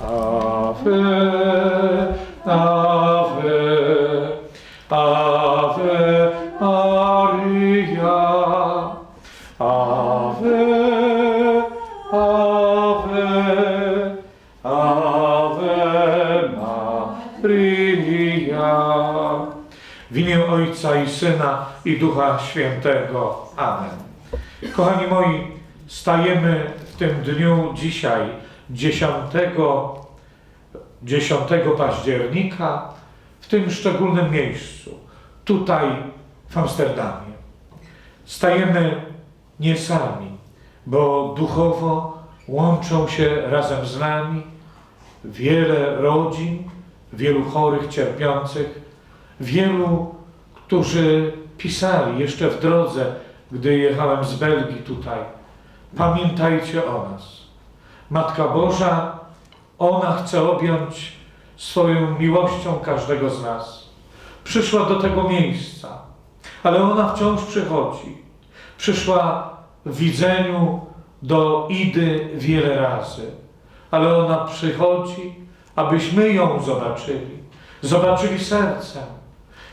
Ave, Ave, Ave Maria. Ave, Ave, Ave Maria. W imię Ojca i Syna i Ducha Świętego. Amen. Kochani moi, stajemy w tym dniu dzisiaj, 10, 10 października, w tym szczególnym miejscu, tutaj w Amsterdamie. Stajemy nie sami, bo duchowo łączą się razem z nami wiele rodzin, wielu chorych, cierpiących, wielu, którzy pisali jeszcze w drodze, gdy jechałem z Belgii tutaj. Pamiętajcie o nas. Matka Boża, ona chce objąć swoją miłością każdego z nas. Przyszła do tego miejsca, ale ona wciąż przychodzi. Przyszła w widzeniu do Idy wiele razy, ale ona przychodzi, abyśmy ją zobaczyli, zobaczyli sercem.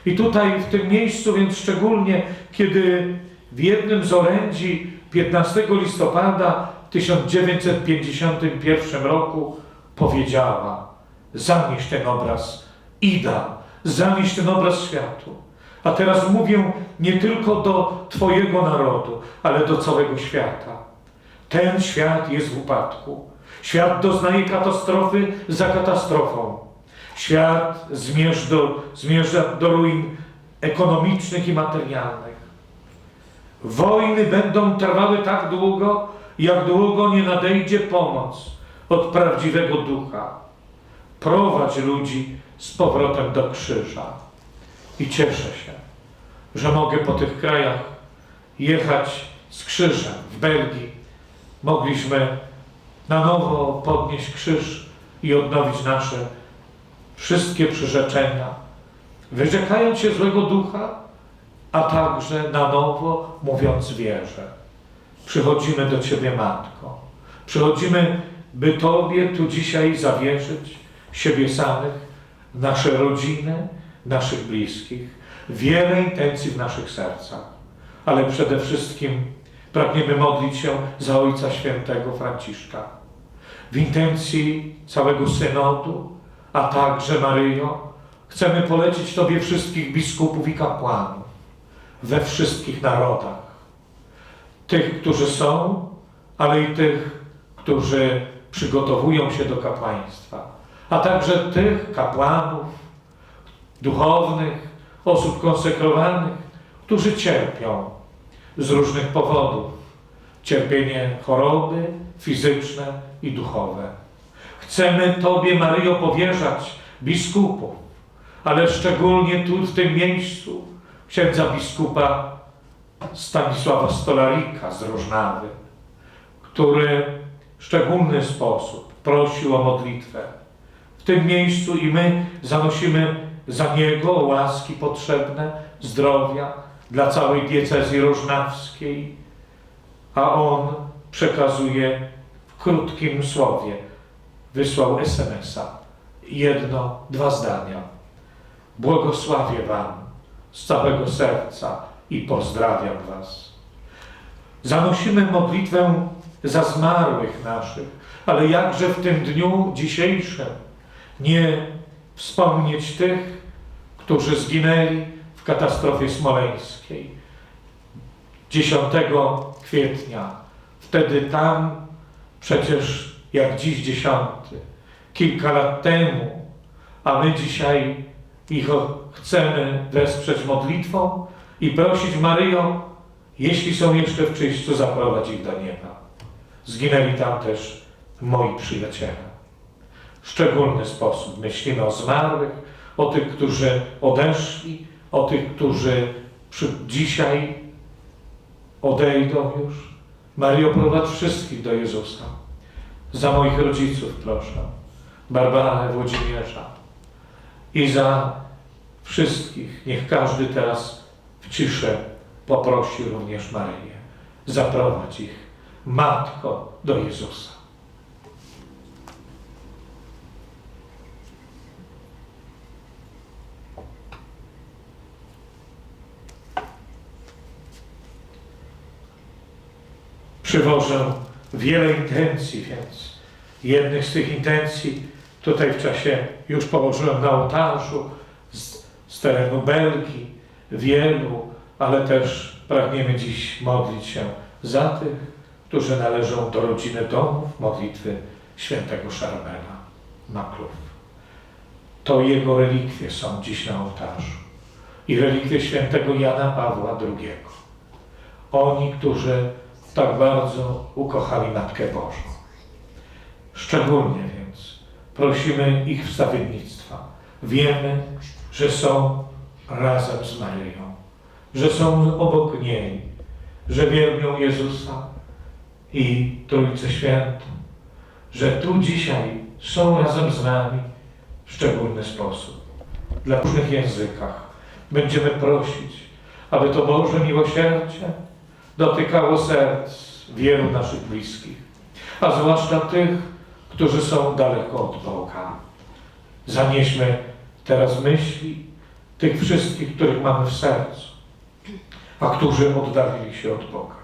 I tutaj w tym miejscu, więc szczególnie, kiedy w jednym z orędzi 15 listopada 1951 roku powiedziała: Zanieś ten obraz, Ida, zanieś ten obraz światu. A teraz mówię nie tylko do Twojego narodu, ale do całego świata. Ten świat jest w upadku. Świat doznaje katastrofy za katastrofą. Świat do, zmierza do ruin ekonomicznych i materialnych. Wojny będą trwały tak długo, jak długo nie nadejdzie pomoc od prawdziwego ducha. Prowadź ludzi z powrotem do krzyża. I cieszę się, że mogę po tych krajach jechać z krzyżem w Belgii. Mogliśmy na nowo podnieść krzyż i odnowić nasze wszystkie przyrzeczenia, wyrzekając się złego ducha, a także na nowo mówiąc wierze. Przychodzimy do Ciebie, Matko. Przychodzimy, by Tobie tu dzisiaj zawierzyć siebie samych, nasze rodziny, naszych bliskich, wiele intencji w naszych sercach, ale przede wszystkim pragniemy modlić się za Ojca Świętego Franciszka. W intencji całego synodu, a także Maryjo, chcemy polecić Tobie wszystkich biskupów i kapłanów we wszystkich narodach. Tych, którzy są, ale i tych, którzy przygotowują się do kapłaństwa, a także tych kapłanów, duchownych, osób konsekrowanych, którzy cierpią z różnych powodów. Cierpienie choroby fizyczne i duchowe. Chcemy Tobie, Maryjo, powierzać biskupów, ale szczególnie tu, w tym miejscu, księdza biskupa Stanisława Stolarika z Rożnawy, który w szczególny sposób prosił o modlitwę. W tym miejscu i my zanosimy za niego łaski potrzebne, zdrowia dla całej diecezji rożnawskiej, a on przekazuje w krótkim słowie, wysłał SMS-a, jedno, dwa zdania. Błogosławię Wam z całego serca i pozdrawiam Was. Zanosimy modlitwę za zmarłych naszych, ale jakże w tym dniu dzisiejszym nie wspomnieć tych, którzy zginęli w katastrofie smoleńskiej 10 kwietnia. Wtedy tam przecież jak dziś dziesiąty, kilka lat temu, a my dzisiaj ich chcemy wesprzeć modlitwą i prosić Maryjo, jeśli są jeszcze w czyśćcu, zaprowadź ich do nieba. Zginęli tam też moi przyjaciele. W szczególny sposób myślimy o zmarłych, o tych, którzy odeszli, o tych, którzy dzisiaj odejdą już. Maryjo, prowadź wszystkich do Jezusa. Za moich rodziców proszę, Barbarę, Włodzimierza i za wszystkich. Niech każdy teraz w ciszę poprosi również Maryję. Zaprowadź ich, Matko, do Jezusa. Przywożę wiele intencji, więc jednych z tych intencji tutaj w czasie już położyłem na ołtarzu z, z terenu Belgii, wielu, ale też pragniemy dziś modlić się za tych, którzy należą do rodziny domów modlitwy świętego Szarmela Maklów. To jego relikwie są dziś na ołtarzu i relikwie świętego Jana Pawła II. Oni, którzy tak bardzo ukochali Matkę Bożą. Szczególnie więc prosimy ich wstawiennictwa. Wiemy, że są razem z Maryją, że są obok niej, że wielbią Jezusa i Trójcę Świętą, że tu dzisiaj są razem z nami w szczególny sposób, dla różnych językach. Będziemy prosić, aby to Boże miłosierdzie dotykało serc wielu naszych bliskich, a zwłaszcza tych, którzy są daleko od Boga. Zanieśmy teraz myśli tych wszystkich, których mamy w sercu, a którzy oddalili się od Boga.